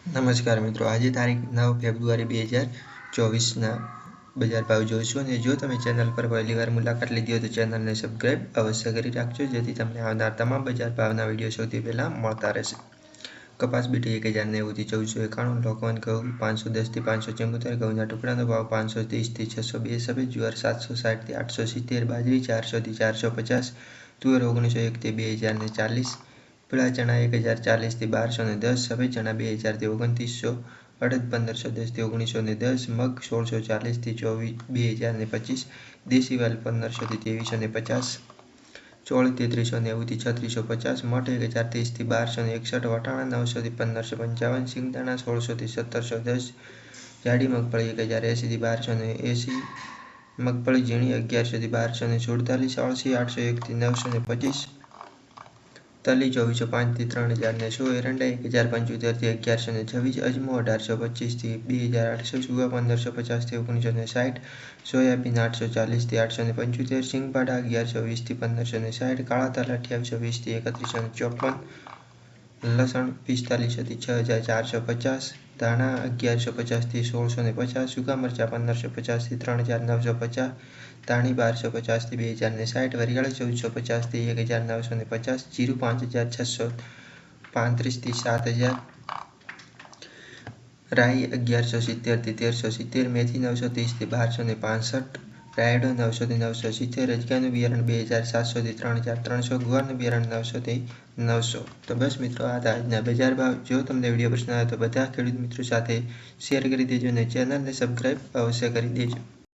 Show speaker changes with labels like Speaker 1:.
Speaker 1: નમસ્કાર મિત્રો, આજે તારીખ નવ ફેબ્રુઆરી બે હજાર ચોવીસના બજાર ભાવ જોઈશું અને જો તમે ચેનલ પર પહેલીવાર મુલાકાત લીધી હોય તો ચેનલને સબસ્ક્રાઈબ અવશ્ય કરી રાખજો, જેથી તમને આવનાર તમામ બજાર ભાવના વીડિયો સૌથી પહેલાં મળતા રહેશે. કપાસ બીટી એક હજાર નેવુંથી ચૌદસો એકાણું, લોકવન ઘઉં પાંચસો દસથી પાંચસો ચુમ્મોતેર ઘઉંના ટુકડાનો ભાવ પાંચસો ત્રીસથી છસો બે, સફેદ જુવાર સાતસો સાઠથી આઠસો સિત્તેર, બાજરી ચારસોથી ચારસો પચાસ, તુવેર ઓગણીસો એકથી બે હજાર ચાલીસ પીળા ચણા એક હજાર ચાલીસથી બારસો ને દસ સફેદ ચણા બે હજારથી ઓગણત્રીસો, અડદ પંદરસો દસથી ઓગણીસો ને દસ, મગ સોળસો ચાલીસથી ચોવીસ, બે હજાર ને પચીસ, દેશી વાલ પંદરસોથી ત્રેવીસો ને પચાસ, ચોળ તેત્રીસો નેવુંથી છત્રીસો પચાસ, મઠ એક હજાર ત્રીસથી બારસો ને એકસઠ, વટાણા નવસોથી પંદરસો પંચાવન સિંગદાણા સોળસોથી સત્તરસો દસ, જાડી મગફળી એક હજાર એંસીથી બારસો ને એંસી, મગફળી ઝીણી અગિયારસોથી બારસો ને સુડતાલીસ, અળસી આઠસો એકથી નવસો ને પચીસ તલી ચોવીસો પાંચથી ત્રણ હજાર ને સો એરંડા એક હજાર પંચોતેરથી અગિયારસો ને છવ્વીસ, અજમો અઢારસો પચીસથી બે હજાર આઠસો સુગા પંદરસો પચાસથી ઓગણીસો ને સાઠ, સોયાબીન આઠસો ચાલીસથી આઠસો ને પંચોતેર, સિંગપાડા અગિયારસો વીસથી પંદરસો ને સાઠ કાળા તલ અઠ્યાવીસો વીસથી એકત્રીસો ને ચોપન લસણ પિસ્તાલીસોથી છ હજાર ચારસો પચાસ, ધાણા અગિયારસો પચાસથી સોળસો ને પચાસ, સૂકા મરચાં પંદરસો પચાસથી ત્રણ હજાર નવસો પચાસ, ધાણી બારસો પચાસથી બે હજાર ને સાઠ, વરિયાળી ચૌદસો પચાસથી એક હજાર નવસો ને પચાસ, જીરું પાંચ હજાર છસો પાંત્રીસથી સાત હજાર, રાઈ અગિયારસો સિત્તેરથી તેરસો સિત્તેર, મેથી નવસો ત્રીસથી બારસો ને પાસઠ રાયડો નવસોથી નવસો સિત્તેર રજકાનું બિયારણ બે હજાર સાતસોથી ત્રણ હજાર ત્રણસો, ગુવારનું બિયારણ નવસોથી નવસો. તો બસ મિત્રો, આ આજના બજાર ભાવ. જો તમને વીડિયો પસંદ આવે તો બધા ખેડૂત મિત્રો સાથે શેર કરી દેજો અને ચેનલને સબસ્ક્રાઈબ અવશ્ય કરી દેજો.